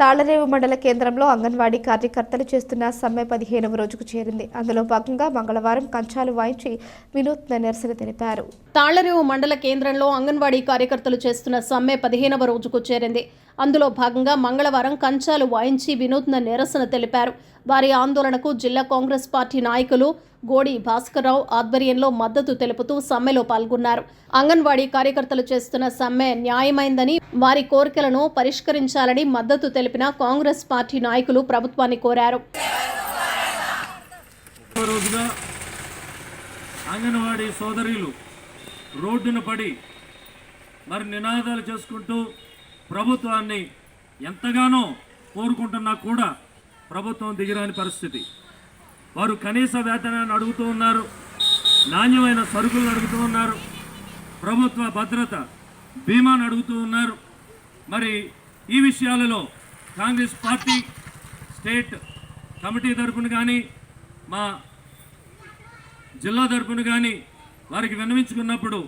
తాళరేవు మండల కేంద్రంలో అంగన్వాడీ కార్యకర్తలు చేస్తున్న సమ్మె పదిహేనవ రోజుకు చేరింది. అందులో భాగంగా మంగళవారం కంచాలు వాయించి వినూత్న నిరసన తెలిపారు. తాళ్ళరేవు మండల కేంద్రంలో అంగన్వాడీ కార్యకర్తలు చేస్తున్న సమ్మె పదిహేనవ రోజుకు చేరింది. అందులో భాగంగా మంగళవారం కంచాలు వాయించి వినూత్న నిరసన తెలిపారు. వారి ఆందోళనకు జిల్లా కాంగ్రెస్ పార్టీ నాయకులు గోడి భాస్కర్రావు ఆధ్వర్యంలో మద్దతు తెలుపుతూ సమ్మెలో పాల్గొన్నారు. అంగన్వాడీ కార్యకర్తలు చేస్తున్న సమ్మె న్యాయమైందని వారి కోరికలను పరిష్కరించాలని మద్దతు తెలిపిన కాంగ్రెస్ పార్టీ నాయకులు ప్రభుత్వాన్ని కోరారు. అంగన్వాడీ సోదరులు రోడ్డున పడి మరి నినాదాలు చేసుకుంటూ ప్రభుత్వాన్ని ఎంతగానో కోరుకుంటున్నా కూడా ప్రభుత్వం దిగిరాని పరిస్థితి. వారు కనీస వేతనాన్ని అడుగుతూ ఉన్నారు నాణ్యమైన సరుకులను అడుగుతూ ఉన్నారు ప్రభుత్వ భద్రత బీమాను అడుగుతూ ఉన్నారు. మరి ఈ విషయాలలో కాంగ్రెస్ పార్టీ స్టేట్ కమిటీ తరఫున కానీ మా జిల్లా తరఫున కానీ వారికి విన్నవించుకున్నప్పుడు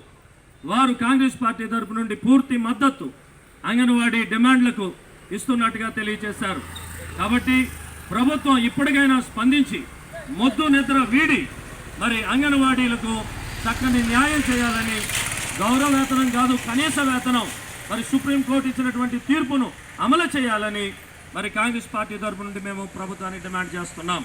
వారు కాంగ్రెస్ పార్టీ తరపు నుండి పూర్తి మద్దతు అంగన్వాడీ డిమాండ్లకు ఇస్తున్నట్టుగా తెలియజేశారు. కాబట్టి ప్రభుత్వం ఇప్పటికైనా స్పందించి మొద్దు నిద్ర వీడి మరి అంగన్వాడీలకు చక్కని న్యాయం చేయాలని గౌరవ వేతనం కాదు కనీస వేతనం మరి సుప్రీంకోర్టు ఇచ్చినటువంటి తీర్పును అమలు చేయాలని మరి కాంగ్రెస్ పార్టీ తరపు నుండి మేము ప్రభుత్వాన్ని డిమాండ్ చేస్తున్నాం.